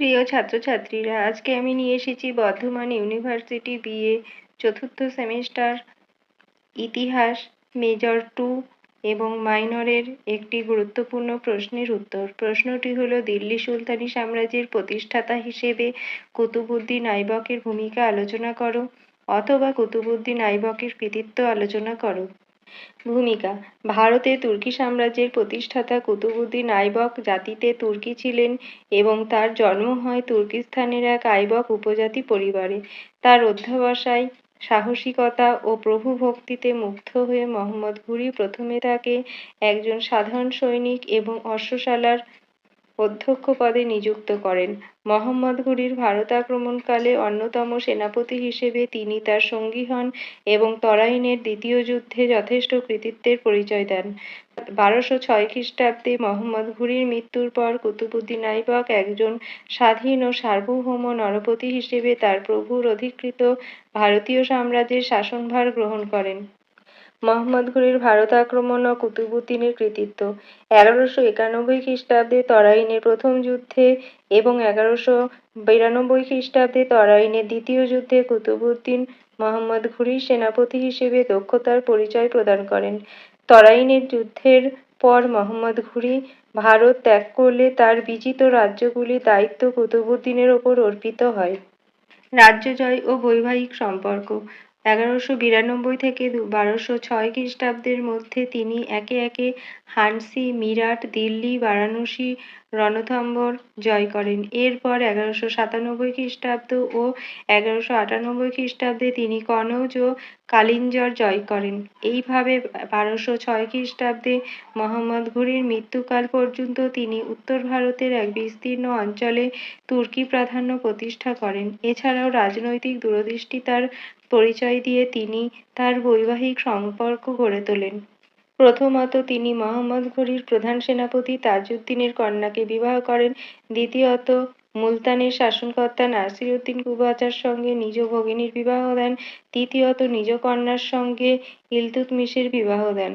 প্রিয় ছাত্রছাত্রীরা, আজকে আমি নিয়ে এসেছি বর্ধমান ইউনিভার্সিটি বিএ চতুর্থ সেমিস্টার ইতিহাস, মেজর টু এবং মাইনরের একটি গুরুত্বপূর্ণ প্রশ্নের উত্তর। প্রশ্নটি হলো, দিল্লি সুলতানি সাম্রাজ্যের প্রতিষ্ঠাতা হিসেবে কুতুবুদ্দিন আইবকের ভূমিকা আলোচনা করো অথবা কুতুবুদ্দিন আইবকের কৃতিত্ব আলোচনা করো। ভূমিকা। ভারতে তুর্কি সাম্রাজ্যের প্রতিষ্ঠাতা কুতুবুদ্দিন আইবক জাতিতে তুর্কি ছিলেন এবং তার জন্ম হয় তুর্কিস্তানের এক আইবক উপজাতি পরিবারে। তার অধ্যবসায়, সাহসিকতা ও প্রভুভক্তিতে মুগ্ধ হয়ে মোহাম্মদ ঘুরি প্রথমে তাকে একজন সাধারণ সৈনিক এবং অশ্বশালার অধ্যক্ষ পদে নিযুক্ত করেন। মোহাম্মদ ঘুরির ভারত আক্রমণকালে অন্যতম সেনাপতি হিসেবে তিনি তার সঙ্গী হন এবং তরাইনের দ্বিতীয় যুদ্ধে যথেষ্ট কৃতিত্বের পরিচয় দেন। বারোশো ছয় খ্রিস্টাব্দে মোহাম্মদ ঘুরির মৃত্যুর পর কুতুবুদ্দিন আইবক একজন স্বাধীন ও সার্বভৌম নরপতি হিসেবে তার প্রভুর অধিকৃত ভারতীয় সাম্রাজ্যের শাসনভার গ্রহণ করেন। মোহাম্মদ ঘুরির ভারত আক্রমণ ও কুতুবুদ্দিনের কৃতিত্ব। এগারোশো একানব্বই খ্রিস্টাব্দে তরাইনের প্রথম যুদ্ধে এবং এগারোশো বিরানব্বই খ্রিস্টাব্দে তরাইনের দ্বিতীয় যুদ্ধে কুতুবুদ্দিন মোহাম্মদ ঘুরির সেনাপতি হিসেবে দক্ষতার পরিচয় প্রদান করেন। তরাইনের যুদ্ধের পর মোহাম্মদ ঘুরি ভারত ত্যাগ করলে তার বিজিত রাজ্যগুলির দায়িত্ব কুতুবুদ্দিনের ওপর অর্পিত হয়। রাজ্য জয় ও বৈবাহিক সম্পর্ক। এগারোশো বিরানব্বই থেকে বারোশো ছয় খ্রিস্টাব্দের মধ্যে তিনি একে একে হানসি মিরাট দিল্লি বারাণসী রণথম্বর জয় করেন। এরপর এগারোশো সাতানব্বই খ্রিস্টাব্দ ও এগারোশো আটানব্বই খ্রিস্টাব্দে তিনি কনৌজ ও কালিঞ্জর জয় করেন। এইভাবে বারোশো ছয় খ্রিস্টাব্দে মোহাম্মদ ঘুরির মৃত্যুকাল পর্যন্ত তিনি উত্তর ভারতের এক বিস্তীর্ণ অঞ্চলে তুর্কি প্রাধান্য প্রতিষ্ঠা করেন। এছাড়াও রাজনৈতিক দূরদৃষ্টি তার পরিচয় দিয়ে তিনি তার বৈবাহিক সম্পর্ক গড়ে তোলেন। প্রথমত তিনি মোহাম্মদ ঘুরির প্রধান সেনাপতি তাজউদ্দিনের কন্যাকে বিবাহ করেন। দ্বিতীয়ত, মুলতানের শাসনকর্তা নাসির উদ্দিন কুবাচার সঙ্গে নিজ ভগিনীর বিবাহ দেন। তৃতীয়ত, নিজ কন্যার সঙ্গে ইলতুৎমিশের বিবাহ দেন।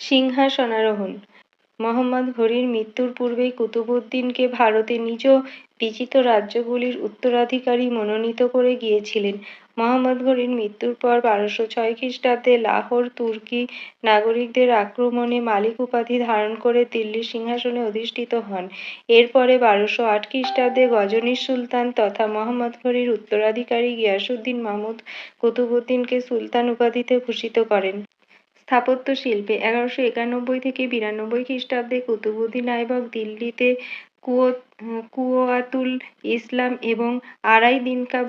সিংহাসনারোহণ। মোহাম্মদ ঘুরির মৃত্যুর পূর্বেই কুতুবউদ্দিনকে ভারতে নিজ বিজিত রাজ্যগুলির উত্তরাধিকারী মনোনীত করে গিয়েছিলেন। মোহাম্মদ ঘুরির মৃত্যুর পর বারোশো ছয় খ্রিস্টাব্দে লাহোর তুর্কি নাগরিকদের আক্রমণে মালিক উপাধি ধারণ করে দিল্লির সিংহাসনে অধিষ্ঠিত হন। এরপরে বারোশো আট খ্রিস্টাব্দে গজনীর সুলতান তথা মোহাম্মদ ঘুরির উত্তরাধিকারী গিয়াসুদ্দিন মাহমুদ কুতুবউদ্দিনকে সুলতান উপাধিতে ভূষিত করেন। স্থাপত্য শিল্পে এগারোশো একানব্বই থেকে বিরানব্বই খ্রিস্টাব্দে কুতুবুদ্দিন আইবক দিল্লিতে কুয়ো ইসলাম এবং আড়াই দিনকা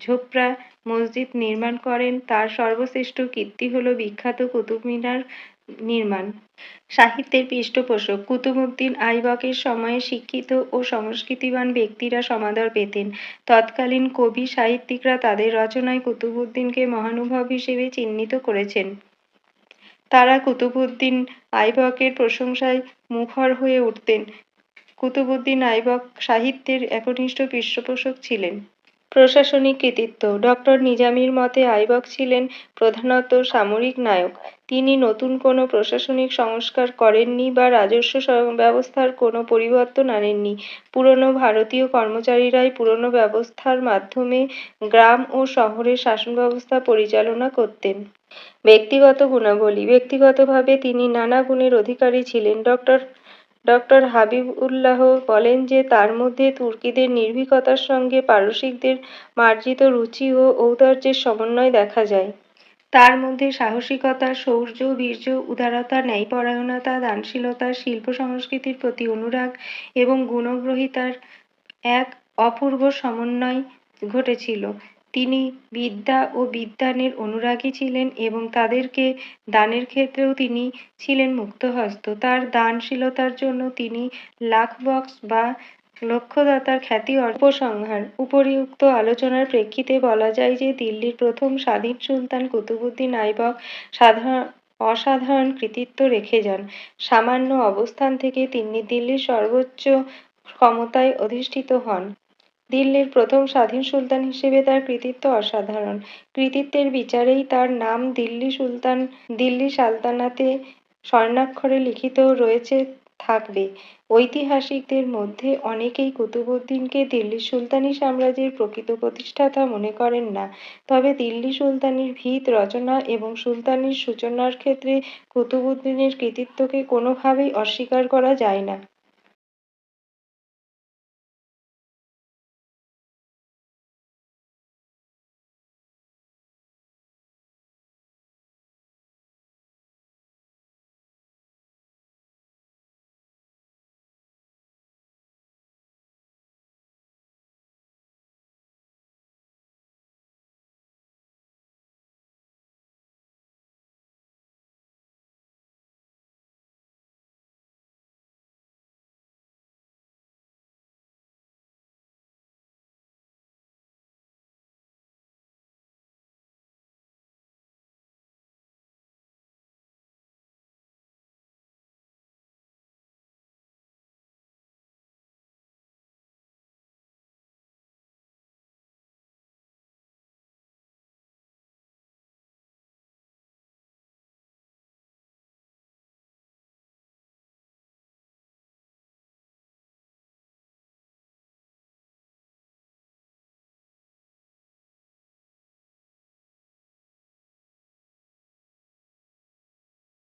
ঝোপড়া মসজিদ নির্মাণ করেন। তার সর্বশ্রেষ্ঠ কীর্তি হল বিখ্যাত কুতুব মিনার নির্মাণ। সাহিত্যের পৃষ্ঠপোষক। কুতুবউদ্দিন আইবকের সময়ে শিক্ষিত ও সংস্কৃতিবান ব্যক্তিরা সমাদর পেতেন। তৎকালীন কবি সাহিত্যিকরা তাদের রচনায় কুতুবউদ্দিনকে মহানুভব হিসেবে চিহ্নিত করেছেন। তারা কুতুবউদ্দিন আইবকের প্রশংসায় মুখর হয়ে উঠতেন। কুতুবউদ্দিন আইবক সাহিত্যের একনিষ্ঠ পৃষ্ঠপোষক ছিলেন। প্রশাসনিক কৃতিত্ব। ডক্টর নিজামীর মতে আইবক ছিলেন প্রধানত সামরিক নায়ক। তিনি নতুন কোনো প্রশাসনিক সংস্কার করেননি বা রাজস্ব ব্যবস্থার কোনো পরিবর্তন আনেননি। পুরনো ভারতীয় কর্মচারীরাই পুরনো ব্যবস্থার মাধ্যমে গ্রাম ও শহরের শাসন ব্যবস্থা পরিচালনা করতেন। ব্যক্তিগত গুণাবলী। ব্যক্তিগতভাবে তিনি নানা গুণের অধিকারী ছিলেন। ডক্টর ডক্টর হাবিবুল্লাহ বলেন যে তার মধ্যে তুর্কিদের নির্ভীকতার সঙ্গে পারসিকদের মার্জিত রুচি ও ঔদার্যের সমন্বয় দেখা যায়। তার মধ্যে সাহসিকতা শৌর্য বীর্য, উদারতা, ন্যায়পরায়ণতা, দানশীলতা, শিল্প সংস্কৃতির প্রতি অনুরাগ এবং গুণগ্রহিতার এক অপূর্ব সমন্বয় ঘটেছিল। তিনি বিদ্যা ও বিদ্বানের অনুরাগী ছিলেন এবং তাদেরকে দানের ক্ষেত্রেও তিনি ছিলেন মুক্তহস্ত। তার দানশীলতার জন্য তিনি লাখ বক্স বা লক্ষ্যদাতার খ্যাতি উপসংহার। উপরিউক্ত আলোচনার প্রেক্ষিতে বলা যায় যে দিল্লির প্রথম স্বাধীন সুলতান কুতুবুদ্দিন আইবক সাধারণ অসাধারণ কৃতিত্ব রেখে যান। সামান্য অবস্থান থেকে তিনি দিল্লির সর্বোচ্চ ক্ষমতায় অধিষ্ঠিত হন। দিল্লির প্রথম স্বাধীন সুলতান হিসেবে তার কৃতিত্ব অসাধারণ। কৃতিত্বের বিচারেই তার নাম দিল্লি সুলতান, দিল্লি সালতানাতে স্বর্ণাক্ষরে লিখিত রয়েছে, থাকবে। ঐতিহাসিকদের মধ্যে অনেকেই কুতুবউদ্দিনকে দিল্লির সুলতানি সাম্রাজ্যের প্রকৃত প্রতিষ্ঠাতা মনে করেন না। তবে দিল্লি সুলতানির ভিত রচনা এবং সুলতানির সূচনার ক্ষেত্রে কুতুবউদ্দিনের কৃতিত্বকে কোনোভাবেই অস্বীকার করা যায় না।